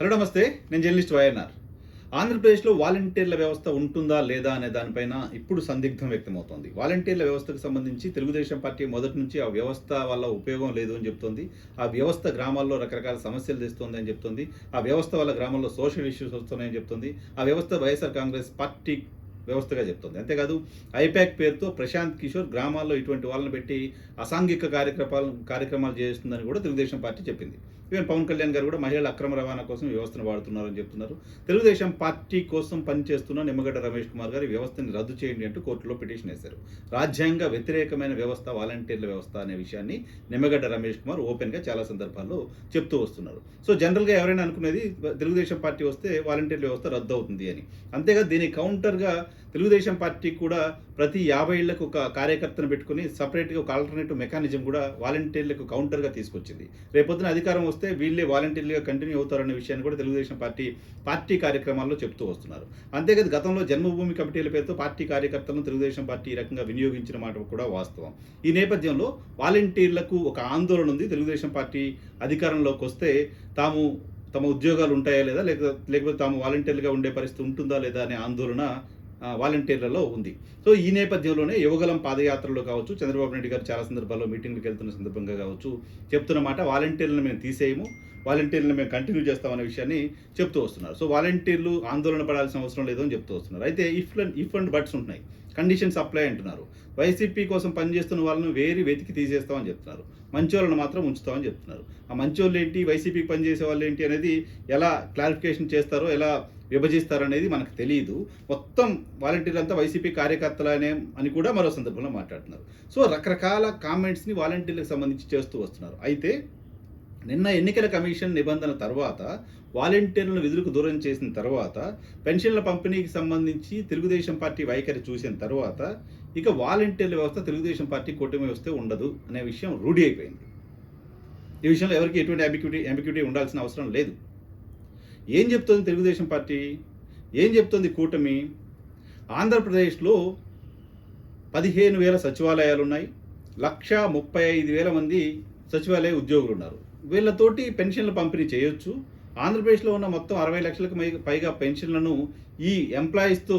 Hello నమస్తే. నేను journalist YNR. ఆంధ్రప్రదేశ్లో వాలంటీర్ల వ్యవస్థ ఉంటుందా లేదా అనే దానిపైన ఇప్పుడు సందిగ్ధం వ్యక్తమవుతోంది. వాలంటీర్ల వ్యవస్థకు సంబంధించి తెలుగుదేశం పార్టీ మొదటి నుంచి ఆ వ్యవస్థ వల్ల ఉపయోగం లేదు అని చెప్తోంది. ఆ వ్యవస్థ గ్రామాల్లో రకరకాల సమస్యలు తెస్తుంది అని చెప్తోంది. ఆ వ్యవస్థ వల్ల గ్రామాల్లో సోషల్ ఇష్యూస్ వస్తున్నాయని చెప్తోంది. ఆ వ్యవస్థ వైఎస్ఆర్ కాంగ్రెస్ పార్టీ వ్యవస్థగా చెప్తుంది. అంతేకాదు ఐపాక్ పేరుతో ప్రశాంత్ కిషోర్ గ్రామాల్లో ఇటువంటి వాళ్ళని పెట్టి అసాంఘిక కార్యక్రమాలు కార్యక్రమాలు చేస్తుందని కూడా తెలుగుదేశం పార్టీ చెప్పింది. ఈవెన్ పవన్ కళ్యాణ్ గారు కూడా మహిళల అక్రమ రవాణా కోసం వ్యవస్థను వాడుతున్నారని చెప్తున్నారు. తెలుగుదేశం పార్టీ కోసం పనిచేస్తున్న నిమ్మగడ్డ రమేష్ కుమార్ గారు వ్యవస్థని రద్దు చేయండి అంటూ కోర్టులో పిటిషన్ వేశారు. రాజ్యాంగ వ్యతిరేకమైన వ్యవస్థ వాలంటీర్ల వ్యవస్థ అనే విషయాన్ని నిమ్మగడ్డ రమేష్ కుమార్ ఓపెన్గా చాలా సందర్భాల్లో చెప్తూ వస్తున్నారు. సో జనరల్గా ఎవరైనా అనుకునేది తెలుగుదేశం పార్టీ వస్తే వాలంటీర్ల వ్యవస్థ రద్దు అవుతుంది అని. అంతేగా దీని కౌంటర్గా తెలుగుదేశం పార్టీ కూడా ప్రతి యాభై ఏళ్ళకు ఒక కార్యకర్తను పెట్టుకుని సపరేట్గా ఒక ఆల్టర్నేటివ్ మెకానిజం కూడా వాలంటీర్లకు కౌంటర్గా తీసుకొచ్చింది. రేపొద్దున అధికారం వస్తే వీళ్ళే వాలంటీర్లుగా కంటిన్యూ అవుతారనే విషయాన్ని కూడా తెలుగుదేశం పార్టీ పార్టీ కార్యక్రమాల్లో చెప్తూ వస్తున్నారు. అంతేకాదు గతంలో జన్మభూమి కమిటీల పేరుతో పార్టీ కార్యకర్తలను తెలుగుదేశం పార్టీ ఈ రకంగా వినియోగించిన మాట కూడా వాస్తవం. ఈ నేపథ్యంలో వాలంటీర్లకు ఒక ఆందోళన ఉంది. తెలుగుదేశం పార్టీ అధికారంలోకి వస్తే తాము తమ ఉద్యోగాలు ఉంటాయా లేదా లేకపోతే లేకపోతే తాము వాలంటీర్గా ఉండే పరిస్థితి ఉంటుందా లేదా అనే ఆందోళన వాలంటీర్లలో ఉంది. సో ఈ నేపథ్యంలోనే యువగలం పాదయాత్రలో కావచ్చు చంద్రబాబు నాయుడు గారు చాలా సందర్భాల్లో మీటింగ్లకు వెళ్తున్న సందర్భంగా కావచ్చు చెప్తున్న మాట వాలంటీర్లను మేము తీసేయము. వాలంటీర్లను మేము కంటిన్యూ చేస్తామనే విషయాన్ని చెప్తూ వస్తున్నారు. సో వాలంటీర్లు ఆందోళన పడాల్సిన అవసరం లేదు అని చెప్తూ వస్తున్నారు. అయితే ఇఫ్ ఇఫ్ అండ్ బట్స్ ఉంటున్నాయి. కండిషన్స్ అప్లై అంటున్నారు. వైసీపీ కోసం పనిచేస్తున్న వాళ్ళను వేరే వెతికి తీసేస్తామని చెప్తున్నారు. మంచి వాళ్ళని మాత్రం ఉంచుతామని చెప్తున్నారు. ఆ మంచోళ్ళు ఏంటి? వైసీపీకి పనిచేసే వాళ్ళు ఏంటి అనేది ఎలా క్లారిఫికేషన్ చేస్తారో ఎలా విభజిస్తారు అనేది మనకు తెలియదు మొత్తం వాలంటీర్లంతా వైసీపీ కార్యకర్తలనే అని కూడా మరో సందర్భంలో మాట్లాడుతున్నారు. సో రకరకాల కామెంట్స్ని వాలంటీర్లకు సంబంధించి చేస్తూ వస్తున్నారు. అయితే నిన్న ఎన్నికల కమిషన్ నిబంధన తర్వాత వాలంటీర్లను విధులకు దూరం చేసిన తర్వాత పెన్షన్ల పంపిణీకి సంబంధించి తెలుగుదేశం పార్టీ వైఖరి చూసిన తర్వాత ఇక వాలంటీర్ల వ్యవస్థ తెలుగుదేశం పార్టీ కూటమి వస్తే ఉండదు అనే విషయం రూఢి అయిపోయింది. ఈ విషయంలో ఎవరికి ఎటువంటి అంబిక్యూటీ అంబిక్యూటీ ఉండాల్సిన అవసరం లేదు. ఏం చెప్తుంది తెలుగుదేశం పార్టీ? ఏం చెప్తుంది కూటమి? ఆంధ్రప్రదేశ్లో పదిహేను వేల సచివాలయాలు ఉన్నాయి లక్ష ముప్పై ఐదు వేల మంది సచివాలయ ఉద్యోగులు ఉన్నారు వీళ్ళతోటి పెన్షన్లు పంపిణీ చేయొచ్చు. ఆంధ్రప్రదేశ్లో ఉన్న మొత్తం అరవై లక్షలకు పైగా పెన్షన్లను ఈ ఎంప్లాయీస్తో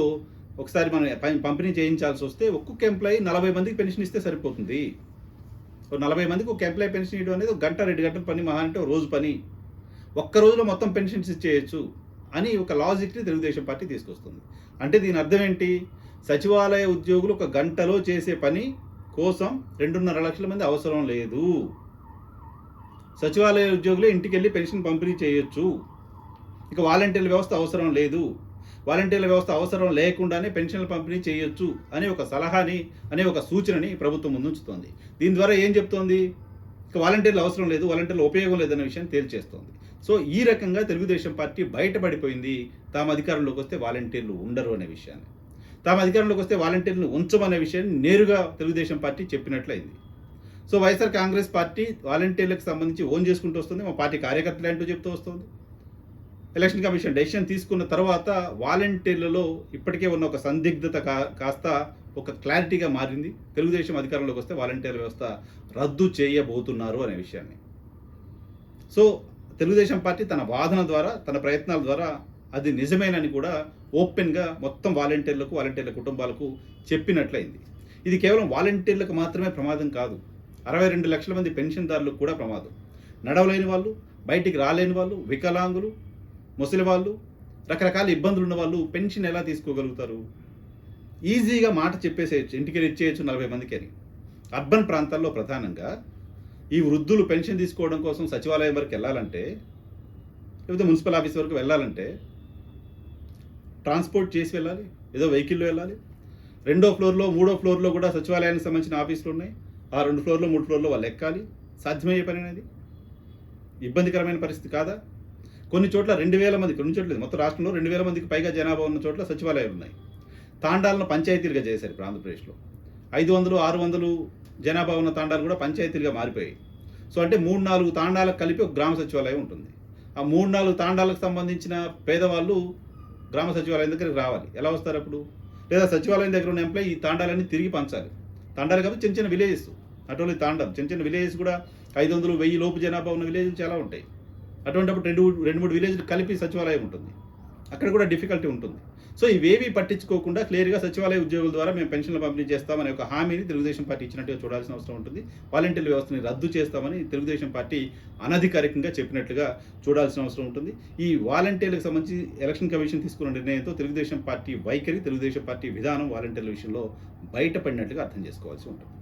ఒకసారి మనం పంపిణీ చేయించాల్సి వస్తే ఒక్కొక్క ఎంప్లాయీ నలభై మందికి పెన్షన్ ఇస్తే సరిపోతుంది. ఓ నలభై మందికి ఒక ఎంప్లాయీ పెన్షన్ ఇవ్వడం అనేది ఒక గంట రెండు గంటల పని మహా అంటే రోజు పని. ఒక్క రోజులో మొత్తం పెన్షన్స్ ఇచ్చేయచ్చు అని ఒక లాజిక్ని తెలుగుదేశం పార్టీ తీసుకొస్తుంది. అంటే దీని అర్థం ఏంటి? సచివాలయ ఉద్యోగులు ఒక గంటలో చేసే పని కోసం రెండున్నర లక్షల మంది అవసరం లేదు. సచివాలయ ఉద్యోగులు ఇంటికి వెళ్ళి పెన్షన్ పంపిణీ చేయొచ్చు. ఇక వాలంటీర్ల వ్యవస్థ అవసరం లేదు. వాలంటీర్ల వ్యవస్థ అవసరం లేకుండానే పెన్షన్లు పంపిణీ చేయొచ్చు అనే ఒక సలహాని అనే ఒక సూచనని ప్రభుత్వం ముందుంచుతోంది. దీని ద్వారా ఏం చెప్తోంది? ఇక వాలంటీర్లు అవసరం లేదు వాలంటీర్లు ఉపయోగం లేదనే విషయం తేల్చేస్తోంది. సో ఈ రకంగా తెలుగుదేశం పార్టీ బయటపడిపోయింది. తాము అధికారంలోకి వస్తే వాలంటీర్లు ఉండరు అనే విషయాన్ని. తాము అధికారంలోకి వస్తే వాలంటీర్లు ఉంచమనే విషయాన్ని నేరుగా తెలుగుదేశం పార్టీ చెప్పినట్లయింది. సో వైఎస్ఆర్ కాంగ్రెస్ పార్టీ వాలంటీర్లకు సంబంధించి ఓన్ చేసుకుంటూ వస్తుంది. మా పార్టీ కార్యకర్తలు ఏంటో చెప్తూ వస్తుంది. ఎలక్షన్ కమిషన్ డెసిషన్ తీసుకున్న తర్వాత వాలంటీర్లలో ఇప్పటికే ఉన్న ఒక సందిగ్ధత కా- కాస్త ఒక క్లారిటీగా మారింది. తెలుగుదేశం అధికారంలోకి వస్తే వాలంటీర్ వ్యవస్థ రద్దు చేయబోతున్నారు అనే విషయాన్ని. సో తెలుగుదేశం పార్టీ తన వాదన ద్వారా తన ప్రయత్నాల ద్వారా అది నిజమేనని కూడా ఓపెన్గా మొత్తం వాలంటీర్లకు వాలంటీర్ల కుటుంబాలకు చెప్పినట్లయింది. ఇది కేవలం వాలంటీర్లకు మాత్రమే ప్రమాదం కాదు. అరవై రెండు లక్షల మంది పెన్షన్దారులకు కూడా ప్రమాదం. నడవలేని వాళ్ళు బయటికి రాలేని వాళ్ళు వికలాంగులు ముసలి వాళ్ళు రకరకాల ఇబ్బందులు ఉన్న వాళ్ళు పెన్షన్ ఎలా తీసుకోగలుగుతారు? ఈజీగా మాట చెప్పేసేయచ్చు ఇంటికి వెళ్ళి ఇచ్చేయచ్చు నలభై మందికి అని. అర్బన్ ప్రాంతాల్లో ప్రధానంగా ఈ వృద్ధులు పెన్షన్ తీసుకోవడం కోసం సచివాలయం వరకు వెళ్ళాలంటే లేకపోతే మున్సిపల్ ఆఫీస్ వరకు వెళ్ళాలంటే ట్రాన్స్పోర్ట్ చేసి వెళ్ళాలి ఏదో వెహికల్లో వెళ్ళాలి. రెండో ఫ్లోర్లో మూడో ఫ్లోర్లో కూడా సచివాలయానికి సంబంధించిన ఆఫీసులు ఉన్నాయి. ఆ రెండు ఫ్లోర్లో మూడు ఫ్లోర్లో వాళ్ళు ఎక్కాలి. సాధ్యమయ్యే పని అనేది ఇబ్బందికరమైన పరిస్థితి కాదా? కొన్ని చోట్ల రెండు వేల మంది కొన్ని చోట్ల మొత్తం రాష్ట్రంలో రెండు వేల మందికి పైగా జనాభా ఉన్న చోట్ల సచివాలయాలు ఉన్నాయి. తాండాలను పంచాయతీలుగా చేశారు ఇప్పుడు ఆంధ్రప్రదేశ్లో. ఐదు వందలు ఆరు వందలు జనాభా ఉన్న తాండాలు కూడా పంచాయతీలుగా మారిపోయాయి. సో అంటే మూడు నాలుగు తాండాలకు కలిపి ఒక గ్రామ సచివాలయం ఉంటుంది. ఆ మూడు నాలుగు తాండాలకు సంబంధించిన పేదవాళ్ళు గ్రామ సచివాలయం దగ్గరికి రావాలి. ఎలా వస్తారు అప్పుడు? లేదా సచివాలయం దగ్గర ఉన్న ఎంప్లాయీ ఈ తాండాలన్నీ తిరిగి పంచాలి. తాండాలు కాబట్టి చిన్న చిన్న విలేజెస్. అటువంటి తాండం చిన్న చిన్న విలేజెస్ కూడా ఐదు వందలు వెయ్యి లోపు జనాభా ఉన్న విలేజెస్ చాలా ఉంటాయి. అటువంటిప్పుడు రెండు రెండు మూడు విలేజ్లు కలిపి సచివాలయం ఉంటుంది. అక్కడ కూడా డిఫికల్టీ ఉంటుంది. సో ఇవేవి పట్టించుకోకుండా క్లియర్గా సచివాలయ ఉద్యోగుల ద్వారా మేము పెన్షన్లు పంపిణీ చేస్తామనే ఒక హామీని తెలుగుదేశం పార్టీ ఇచ్చినట్టుగా చూడాల్సిన అవసరం ఉంటుంది. వాలంటీర్ వ్యవస్థని రద్దు చేస్తామని తెలుగుదేశం పార్టీ అనధికారికంగా చెప్పినట్లుగా చూడాల్సిన అవసరం ఉంటుంది. ఈ వాలంటీర్లకు సంబంధించి ఎలక్షన్ కమిషన్ తీసుకున్న నిర్ణయంతో తెలుగుదేశం పార్టీ వైఖరి తెలుగుదేశం పార్టీ విధానం వాలంటీర్ల విషయంలో బయటపడినట్లుగా అర్థం చేసుకోవాల్సి ఉంటుంది.